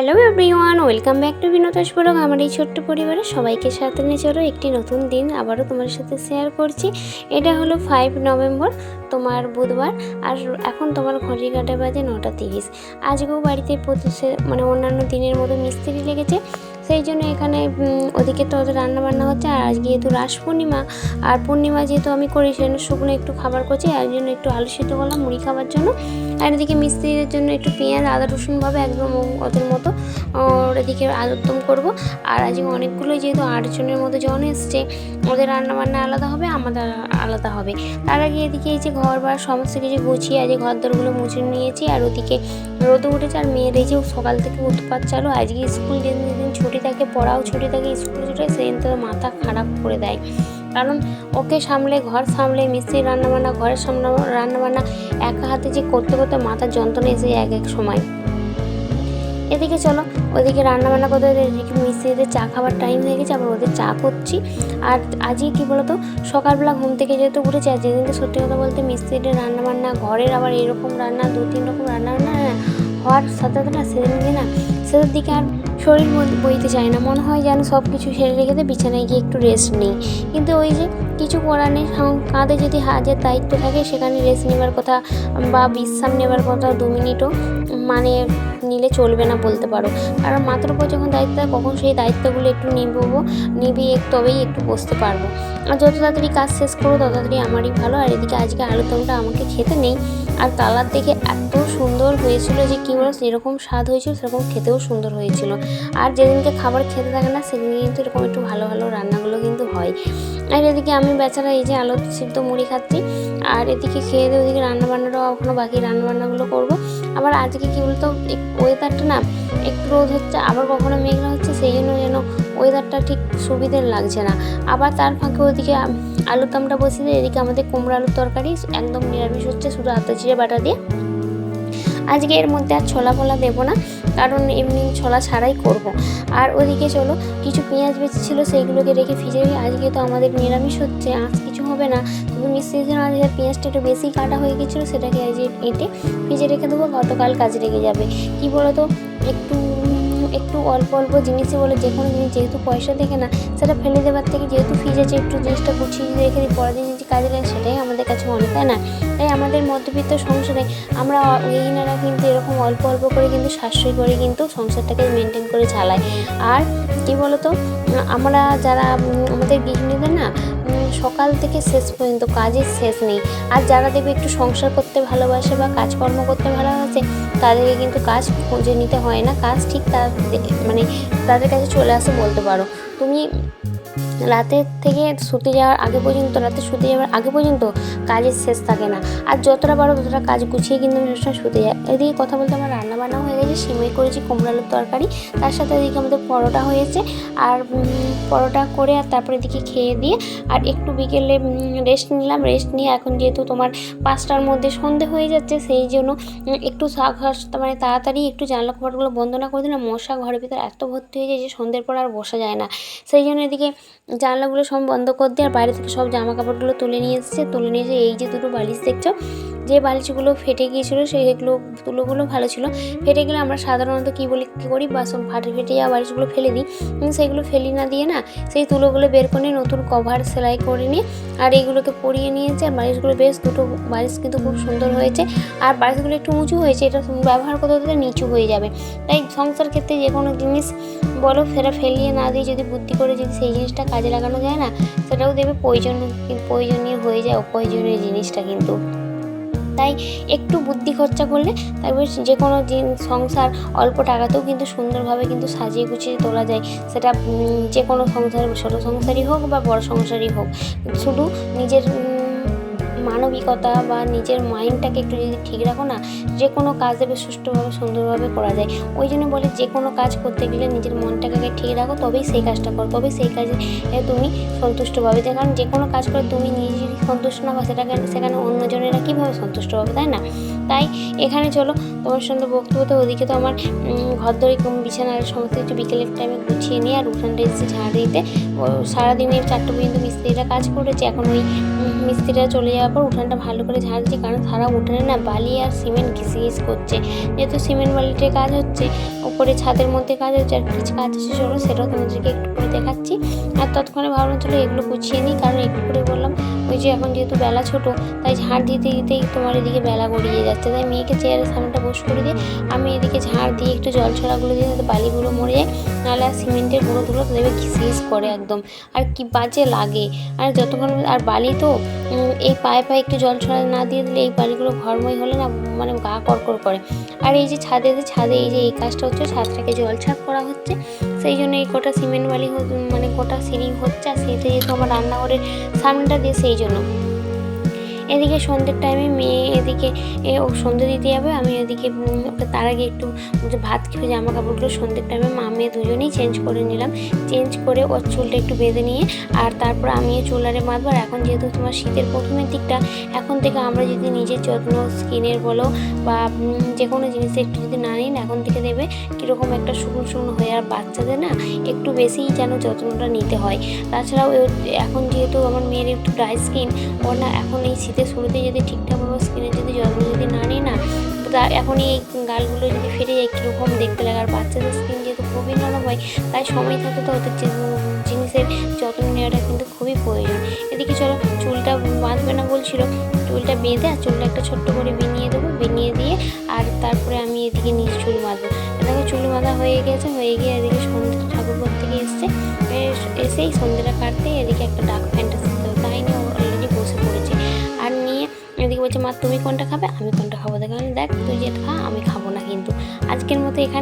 Hello everyone, welcome back to Binodas blog. আমার এই ছোট্ট পরিবারে সবাইকে সাথে নিয়ে চলো একটি নতুন দিন আবারও তোমার সাথে শেয়ার করছি। এটা হলো ফাইভ নভেম্বর তোমার বুধবার, আর এখন তোমার ঘড়ি কাটা বাজে নটা তিরিশ। আজকেও বাড়িতে মানে অন্যান্য দিনের মতো মিস্ত্রি লেগেছে। সেই জন্য এখানে ওদিকে তো রান্না বান্না হচ্ছে। আর আজকে যেহেতু রাস পূর্ণিমা, আর পূর্ণিমা যেহেতু আমি করি সেজন্য শুকনো একটু খাবার করছি। আর জন্য একটু আলু সিদ্ধ করলাম মুড়ি খাবার জন্য। আর এদিকে মিস্ত্রিদের জন্য একটু পেঁয়াজ, আদা রসুনভাবে একদম ওদের মতো, ওর এদিকে আলুরদম করব। আর আজকে অনেকগুলো যেহেতু আটজনের মতো জন এসছে, ওদের রান্না বান্না আলাদা হবে, আমাদের আলাদা হবে। তার আগে এদিকে এই যে ঘর বার সমস্ত কিছু গুছিয়ে আজকে ঘর দরগুলো মুছে নিয়েছি। আর ওদিকে রোদ উঠেছে, আর মেয়ের এই যে সকাল থেকে উৎপাত চালু। আজকে স্কুল যেদিন ছুটি থাকে পড়াও ছুটি থাকে স্কুল ছুটি সেদিন তো মাথা খারাপ করে দেয়। কারণ ওকে সামলে, ঘর সামলে মিস্ত্রি রান্নাবান্না, ঘরের সামনে রান্নাবান্না, একা হাতে যে করতে করতে মাথার যন্ত্রণা এসে এক এক সময়। এদিকে চলো, ওদিকে রান্নাবান্না করতে এদিকে মিস্ত্রিদের চা খাবার টাইম হয়ে গেছে, আবার ওদের চা করছি। আর আজকে কী বলতো, সকালবেলা ঘুম থেকে যেহেতু উঠেছি, আর যেদিনকে সত্যি কথা বলতে মিস্ত্রিদের রান্নাবান্না, ঘরের আবার এরকম রান্না দু তিন রকম রান্না বান্না হওয়ার সাথে সাথে না, সেদিনকে না সেটার দিকে আর শরীর বইতে চায় না। মনে হয় যেন সব কিছু সেরে রেখে দিয়ে বিছানায় গিয়ে একটু রেস্ট নেই। কিন্তু ওই যে কিছু করার নেই কাঁধে যদি হাজের দায়িত্ব থাকে, সেখানে রেস্ট নেবার কথা বা বিশ্রাম নেবার কথা দু মিনিটও মানে নিলে চলবে না বলতে পারো। কারণ মাথার উপর যখন দায়িত্ব থাকে কখন সেই দায়িত্বগুলো একটু নিববো নিবিয়ে তবেই একটু বসতে পারব। আর যত তাড়াতাড়ি কাজ শেষ করো, তত তাড়াতাড়ি আমারই ভালো। আর এদিকে আজকে আলুদমটা আমাকে খেতে নেই। আর কালার দেখে এত সুন্দর হয়েছিল যে, কী বলো, যেরকম স্বাদ হয়েছিল, সেরকম খেতেও সুন্দর হয়েছিল। আর যেদিনকে খাবার খেতে থাকে না, সেদিনকে কিন্তু এরকম একটু ভালো ভালো রান্নাগুলো কিন্তু হয়। আর এদিকে আমি বেচারা এই যে আলু সিদ্ধ মুড়ি খাচ্ছি, আর এদিকে খেয়ে দিয়ে ওদিকে রান্নাবান্নাটাও এখনও বাকি রান্নাবান্নাগুলো করব। আবার আজকে কী বলতো ওয়েদারটা না একটু রোদ হচ্ছে, আবার কখনো মেঘলা হচ্ছে, সেই জন্য যেন ওয়েদারটা ঠিক সুবিধের লাগছে না। আবার তার ফাঁকে ওদিকে আলুর দমটা বসিয়ে দিয়ে এদিকে আমাদের কুমড়ো আলুর তরকারি একদম নিরামিষ হচ্ছে, শুধু আদা জিরে বাটা দিয়ে। আজকে এর মধ্যে আর ছোলা ফোলা দেবো না কারণ এমনি ছোলা ছাড়াই করব। আর ওদিকে চলো, কিছু পেঁয়াজ বেঁচে ছিল সেইগুলোকে রেখে ফ্রিজে আজকে তো আমাদের নিরামিষ হচ্ছে, আজ কিছু হবে না শুধু মিস্ত্রির জন্য আজকে পেঁয়াজটা একটু বেশি কাটা হয়ে গেছিল, সেটাকে আজ এঁটে ফ্রিজে রেখে দেবো, গতকাল কাজে লেগে যাবে কি বলো তো একটু একটু অল্প অল্প জিনিসই বলে যে কোনো জিনিস যেহেতু পয়সা দেখে না, সেটা ফেলে দেওয়ার থেকে যেহেতু ফ্রিজ আছে একটু জিনিসটা গুছিয়ে রেখে দিই, পরের দিন কাজে লাগে সেটাই আমাদের কাছে অনেক তাই না? তাই আমাদের মধ্যবিত্ত সংসারে আমরা গৃহিণীরা কিন্তু এরকম অল্প অল্প করে কিন্তু সাশ্রয় করে কিন্তু সংসারটাকে মেনটেন করে চালাই আর কি বলতো? আমরা যারা আমাদের গৃহিণীদের না সকাল থেকে শেষ পর্যন্ত কাজের শেষ নেই। আর যারা দেখবে একটু সংসার করতে ভালোবাসে বা কাজকর্ম করতে ভালোবাসে, তাদেরকে কিন্তু কাজ খুঁজে নিতে হয় না। কাজ ঠিক তার মানে তাদের কাছে চলে আসে বলতে পারো। তুমি রাতের থেকে শুতে যাওয়ার আগে পর্যন্ত, রাতে শুতে যাওয়ার আগে পর্যন্ত কাজের শেষ থাকে না। আর যতটা পারো ততটা কাজ গুছিয়ে কিন্তু আমি সবসময় শুতে যাই। এদিকে কথা বলতে আমার রান্না বান্না হয়ে গেছে সিমই করেছি কুমড়ো আলুর তরকারি, তার সাথে এদিকে আমাদের পরোটা হয়েছে। আর পরোটা করে আর তারপরে এদিকে খেয়ে দিয়ে আর একটু বিকেলে রেস্ট নিলাম। রেস্ট নিয়ে এখন যেহেতু তোমার পাঁচটার মধ্যে সন্ধে হয়ে যাচ্ছে, সেই জন্য একটু মানে তাড়াতাড়ি একটু জানলা কপাটগুলো বন্ধ না করে দিলাম মশা ঘরের ভিতরে এত ভর্তি হয়ে যায় যে সন্ধ্যের পর আর বসা যায় না। সেই জন্য এদিকে জানলাগুলো সব বন্ধ করে দিয়ে আর বাইরে থেকে সব জামা কাপড়গুলো তুলে নিয়ে এসেছে। তুলে নিয়ে এসে এই যে দুটো বালিশ দেখছ যে বালিশগুলো ফেটে গিয়েছিল সেইগুলো তুলোগুলো ভালো ছিল। ফেটে গেলে আমরা সাধারণত কী বলি, কী করি, বাসন ফাটে ফেটে যাওয়া বালিশগুলো ফেলে দিই। সেইগুলো ফেলি না দিয়ে না, সেই তুলোগুলো বের করে নতুন কভার সেলাই করে নিয়ে আর এইগুলোকে পরিয়ে নিয়েছে। আর বালিশগুলো বেশ দুটো, বালিশ কিন্তু খুব সুন্দর হয়েছে। আর বালিশগুলো একটু উঁচু হয়েছে, এটা ব্যবহার করতে করতে নিচু হয়ে যাবে। তাই সংসার ক্ষেত্রে যে কোনো জিনিস বলো, সেটা ফেলিয়ে না দিয়ে যদি বুদ্ধি করে যদি সেই জিনিসটা কাজে লাগানো যায় না, সেটাও দেবে। প্রয়োজন, প্রয়োজনীয় হয়ে যায়, অপ্রয়োজনীয় জিনিসটা কিন্তু। তাই একটু বুদ্ধি খরচা করলে তারপরে যে কোনো দিন সংসার অল্প টাকাতেও কিন্তু সুন্দরভাবে কিন্তু সাজিয়ে গুছিয়ে তোলা যায়। সেটা যে কোনো সংসার, ছোটো সংসারই হোক বা বড় সংসারই হোক। শুধু নিজের মানবিকতা বা নিজের মাইন্ডটাকে একটু যদি ঠিক রাখো না, যে কোনো কাজ দেবে সুষ্ঠুভাবে, সুন্দরভাবে করা যায়। ওই জন্য বলে, যে কোনো কাজ করতে গেলে নিজের মনটাকে আগে ঠিক রাখো, তবেই সেই কাজটা করো। তবেই সেই কাজে তুমি সন্তুষ্ট পাবে। যে কারণ যে কোনো কাজ করে তুমি নিজে যদি সন্তুষ্ট না হও সেটাকে সেখানে অন্যজনেরা কীভাবে সন্তুষ্ট হবে তাই না? তাই এখানে চলো, তোমার সঙ্গে বক্তব্য বকতে ওদিকে তো আমার ঘর দড়ি বিছানার সমস্ত কিছু বিকেলের টাইমে গুছিয়ে নিয়ে আর উঠানটা এসেছি ঝাড় দিতে। ও সারাদিনে চারটে পর্যন্ত মিস্ত্রিরা কাজ করেছে। এখন ওই মিস্ত্রিরা চলে যাওয়ার পর উঠানটা ভালো করে ঝাড়ছি কারণ সারা উঠানে না বালি আর সিমেন্ট ঘিসি ঘিস করছে। যেহেতু সিমেন্ট বালিটার কাজ হচ্ছে, উপরে ছাদের মধ্যে কাজ হচ্ছে, আর কিছু কাজ হচ্ছে সেটাও তোমাদেরকে একটু করে দেখাচ্ছি। আর তৎক্ষণে ভাবলাম চলো এগুলো গুছিয়ে নিই, কারণ একটু করে বললাম ওই যে এখন যেহেতু বেলা ছোট, তাই ঝাড় দিতে দিতেই তোমার এদিকে বেলা গড়িয়ে যাচ্ছে। তাই মেয়েকে চেয়ারের সামনেটা বস করে দিয়ে আমি এদিকে ঝাড় দিয়ে একটু জল ছড়াগুলো দিয়ে যাতে বালিগুলো মরে যায়, নাহলে আর সিমেন্টের গুঁড়ো ধুলো তো দেখবে ঘিসিস করে একদম। আর কি বাজে লাগে। আর যতক্ষণ আর বালি তো এই পায়ে পায়ে একটু জল ছড়া না দিয়ে দিলে এই বালিগুলো ঘরময় হলে না মানে গা কড়কড় করে। আর এই যে ছাদে যে ছাদে, এই যে এই কাজটা হচ্ছে, ছাদটাকে জল ছাদ করা হচ্ছে। সেই জন্য এই কটা সিমেন্ট বালি মানে কটা সিলিং হচ্ছে, আর সেইটা যেহেতু আমার রান্নাঘরের সামনেটা দিয়ে সেই জন্য। এদিকে সন্ধ্যের টাইমে মেয়ে এদিকে ও সন্ধ্যে দিতে যাবে, আমি এদিকে ওকে তার আগে একটু ভাত খেয়ে জামা কাপড়গুলো সন্ধ্যের টাইমে মা মেয়ে দুজনেই চেঞ্জ করে নিলাম। চেঞ্জ করে ওর চুলটা একটু বেঁধে নিয়ে, আর তারপর আমিও চুলারে বাঁধবো, আর এখন যেহেতু তোমার শীতের প্রথমের দিকটা, এখন থেকে আমরা যদি নিজের যত্ন, স্কিনের বলো বা যে কোনো জিনিসে একটু যদি না নিন, এখন থেকে দেবে কীরকম একটা শুকনো শুকনো হয়ে আর বাচ্চাদের না একটু বেশিই যেন যত্নটা নিতে হয়। তাছাড়াও এখন যেহেতু আমার মেয়ের একটু ড্রাই স্কিন ওর না এখন এই শীতের শুরুতে যদি ঠিকঠাকভাবে স্কিনের যদি যত্ন যদি না নিই না, তা এখনই এই গালগুলো যদি ফেটে যায় কীরকম দেখতে লাগে? আর বাচ্চাদের স্কিন যেহেতু খুবই নরম হয় তাই সময় থাকে তো ওদের জিনিসের যত্ন নেওয়াটা কিন্তু খুবই প্রয়োজন। এদিকে চলো, চুলটা বাঁধবে না বলছিল। চুলটা বেঁধে আর চুলটা একটা ছোট্ট করে বিনিয়ে দেবো বিনিয়ে দিয়ে আর তারপরে আমি এদিকে নিজ চুল বাঁধবো। দেখো, চুল বাঁধা হয়ে গেছে, হয়ে গিয়ে এদিকে সন্ধ্যে ঠাকুরঘর থেকে এসছে। এস- এসেই সন্ধ্যেটা কাটতে এদিকে একটা ডাক মা তুমি কোনটা খাবে? আমি কোনটা খাব? দেখ দেখ, তুই যেটা খা, আমি খাব না কিন্তু। আজকের মতো এখানে